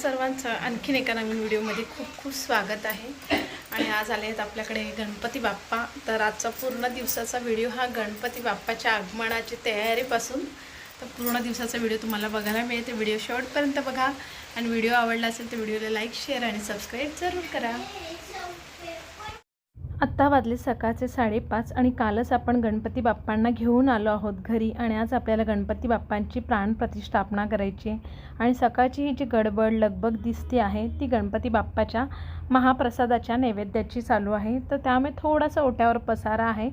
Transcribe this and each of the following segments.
सर्वांचं आणखीन एका नवीन व्हिडिओमध्ये खूप खूप स्वागत आहे. आणि आज आले आहेत आपल्याकडे गणपती बाप्पा. तर आजचा पूर्ण दिवसाचा व्हिडिओ हा गणपती बाप्पाच्या आगमनाची तयारीपासून. तर पूर्ण दिवसाचा व्हिडिओ तुम्हाला बघायला मिळेल. व्हिडिओ शेवटपर्यंत बघा. आणि व्हिडिओ आवडला असेल तर व्हिडिओला लाईक शेअर आणि सबस्क्राईब जरूर करा. आत्ता वाजले सकाळचे साडेपाच आणि कालच आपण गणपती बाप्पांना घेऊन आलो आहोत घरी आणि आज आपल्याला गणपती बाप्पांची प्राणप्रतिष्ठापना करायची आहे. आणि सकाळची ही जी गडबड लगबग दिसते आहे ती गणपती बाप्पाच्या महाप्रसादाच्या नैवेद्याची चालू आहे. तर त्यामुळे थोडासा ओट्यावर पसारा आहे.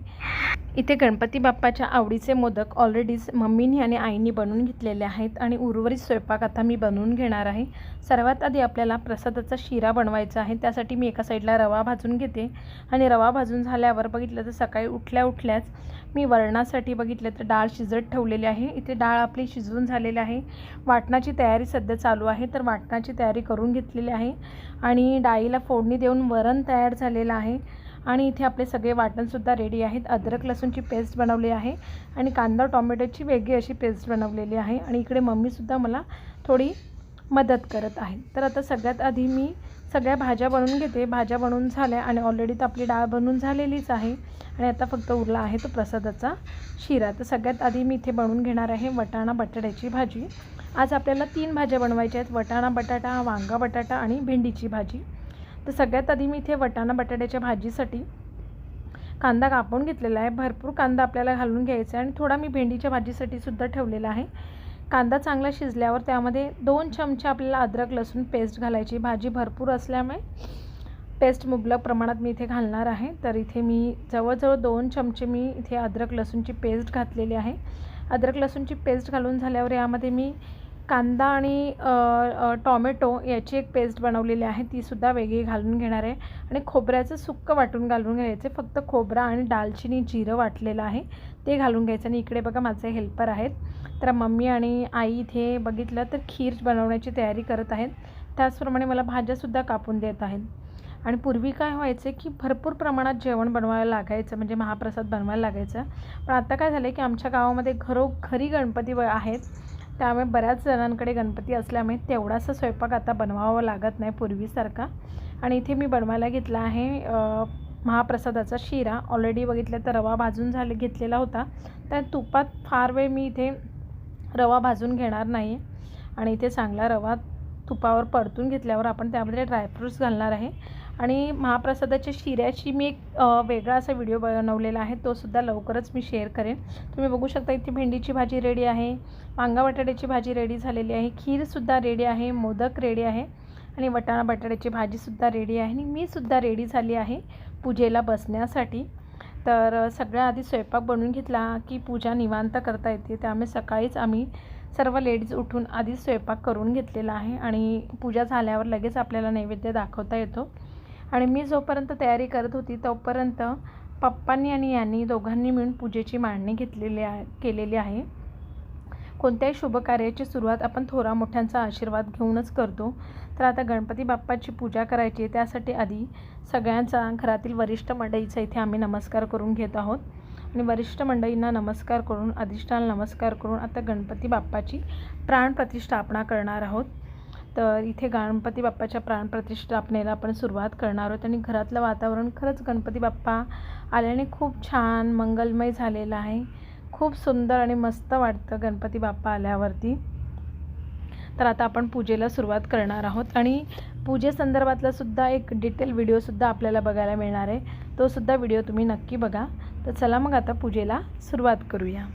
इथे गणपती बाप्पाच्या आवडीचे मोदक ऑलरेडीच मम्मीनी आणि आईनी बनवून घेतलेले आहेत आणि उर्वरित स्वयंपाक आता मी बनवून घेणार आहे. सर्वात आधी आपल्याला प्रसादाचा शिरा बनवायचा आहे. त्यासाठी मी एका साईडला रवा भाजून घेते आणि रवा भाजून झाल्यावर बघितलं तर सकाळी उठल्या उठल्याच मी वरणासाठी बघितलं तर डाळ शिजत ठेवलेली आहे. इथे डाळ आपली शिजवून झालेली आहे. वाटणाची तयारी सध्या चालू आहे तर वाटणाची तयारी करून घेतलेली आहे. आणि डाळीला फोडणी देऊन वरण तयार झालेलं आहे. आणि इथे आपले सगळे वाटणसुद्धा रेडी आहेत. अद्रक लसूणची पेस्ट बनवली आहे. आणि कांदा टॉमॅटोची वेगळी अशी पेस्ट बनवलेली आहे. आणि इकडे मम्मीसुद्धा मला थोडी मदत करत आहे तर आता सगळ्यात आधी मी सगळ्या भाज्या बनवून घेते. भाज्या बनवून झाल्या आणि ऑलरेडी तर आपली डाळ बनवून झालेलीच आहे. आणि आता फक्त उरला आहे तो प्रसादाचा शिरा. तर सगळ्यात आधी मी इथे बनवून घेणार आहे वटाणा बटाट्याची भाजी. आज आपल्याला तीन भाज्या बनवायच्या आहेत. वटाणा बटाटा वांगा बटाटा आणि भेंडीची भाजी. तर सगळ्यात आधी मी इथे वटाणा बटाट्याच्या भाजीसाठी कांदा कापून घेतलेला आहे. भरपूर कांदा आपल्याला घालून घ्यायचा आहे आणि थोडा मी भेंडीच्या भाजीसाठी सुद्धा ठेवलेला आहे. कांदा चांगला शिजल्यावर त्यामध्ये दोन चमचे आपल्याला अद्रक लसूण पेस्ट घालायची. भाजी भरपूर असल्यामुळे पेस्ट मुबलक प्रमाणात मी इथे घालणार आहे. तर इथे मी जवळजवळ दोन चमचे मी इथे अद्रक लसूणची पेस्ट घातलेली आहे. अद्रक लसूणची पेस्ट घालून झाल्यावर यामध्ये मी कांदा आणि टॉमॅटो याची एक पेस्ट बनवलेली आहे तीसुद्धा वेगळी घालून घेणार आहे. आणि खोबऱ्याचं सुक्क वाटून घालून घ्यायचं फक्त खोबरा आणि दालचिनी जिरं वाटलेलं आहे ते घालून घ्यायचं. आणि इकडे बघा माझे हेल्पर आहेत. तर मम्मी आणि आई इथे बघितलं तर खीर बनवण्याची तयारी करत आहेत. त्याचप्रमाणे मला भाज्यासुद्धा कापून देत आहेत. आणि पूर्वी काय व्हायचं की भरपूर प्रमाणात जेवण बनवायला लागायचं म्हणजे महाप्रसाद बनवायला लागायचं. पण आता काय झालं की आमच्या गावामध्ये घरोघरी गणपती व आहेत. त्यामुळे बऱ्याच जणांकडे गणपती असल्यामुळे तेवढासा स्वयंपाक आता बनवावा लागत नाही पूर्वीसारखा. आणि इथे मी बनवायला घेतला आहे महाप्रसादाचा शिरा. ऑलरेडी बघितलं तर रवा भाजून झाले घेतलेला होता. त्या तुपात फार वेळ मी इथे रवा भाजून घेणार नाही आणि इथे चांगला रवा तुपावर परतून घेतल्यावर आपण त्यामध्ये ड्रायफ्रूट्स घालणार आहे. आणि महाप्रसादाच्या शिऱ्याची मी एक वेगळा असा व्हिडिओ बनवलेला आहे तो सुद्धा लवकरच मी शेअर करेन. तुम्ही बघू शकता इथे भेंडीची भाजी रेडी आहे वांगा बटाट्याची भाजी रेडी झालेली आहे खीरसुद्धा रेडी आहे मोदक रेडी आहे आणि वटाणा बटाट्याची भाजीसुद्धा रेडी आहे आणि मीसुद्धा रेडी झाली आहे पूजेला बसण्यासाठी. तर सगळ्या आधी स्वयंपाक बनवून घेतला की पूजा निवांत करता येते त्यामुळे सकाळीच आम्ही सर्व लेडीज उठून आधीच स्वयंपाक करून घेतलेला आहे आणि पूजा झाल्यावर लगेच आपल्याला नैवेद्य दाखवता येतो. आणि मी जोपर्यंत तयारी करत होती तोपर्यंत पप्पांनी आणि यांनी दोघांनी मिळून पूजेची मांडणी घेतलेली आहे केलेली आहे. कोणत्याही शुभकार्याची सुरुवात आपण थोरा मोठ्यांचा आशीर्वाद घेऊनच करतो. तर आता गणपती बाप्पाची पूजा करायची आहे त्यासाठी आधी सगळ्यांचा घरातील वरिष्ठ मंडळीचा इथे आम्ही नमस्कार करून घेत आहोत. आणि वरिष्ठ मंडळींना नमस्कार करून अधिष्ठान नमस्कार करून आता गणपती बाप्पाची प्राणप्रतिष्ठापना करणार आहोत. तर इथे गणपती बाप्पाच्या प्राणप्रतिष्ठापनेला आपण सुरुवात करणार आहोत आणि घरातलं वातावरण खरंच गणपती बाप्पा आल्याने खूप छान मंगलमय झालेलं आहे. खूप सुंदर आणि मस्त वाटतं गणपती बाप्पा आल्यावरती. तर आता आपण पूजेला सुरुवात करणार आहोत आणि पूजेसंदर्भातला सुद्धा एक डिटेल व्हिडिओसुद्धा आपल्याला बघायला मिळणार आहे. तोसुद्धा व्हिडिओ तुम्ही नक्की बघा. तर चला मग आता पूजेला सुरुवात करूया.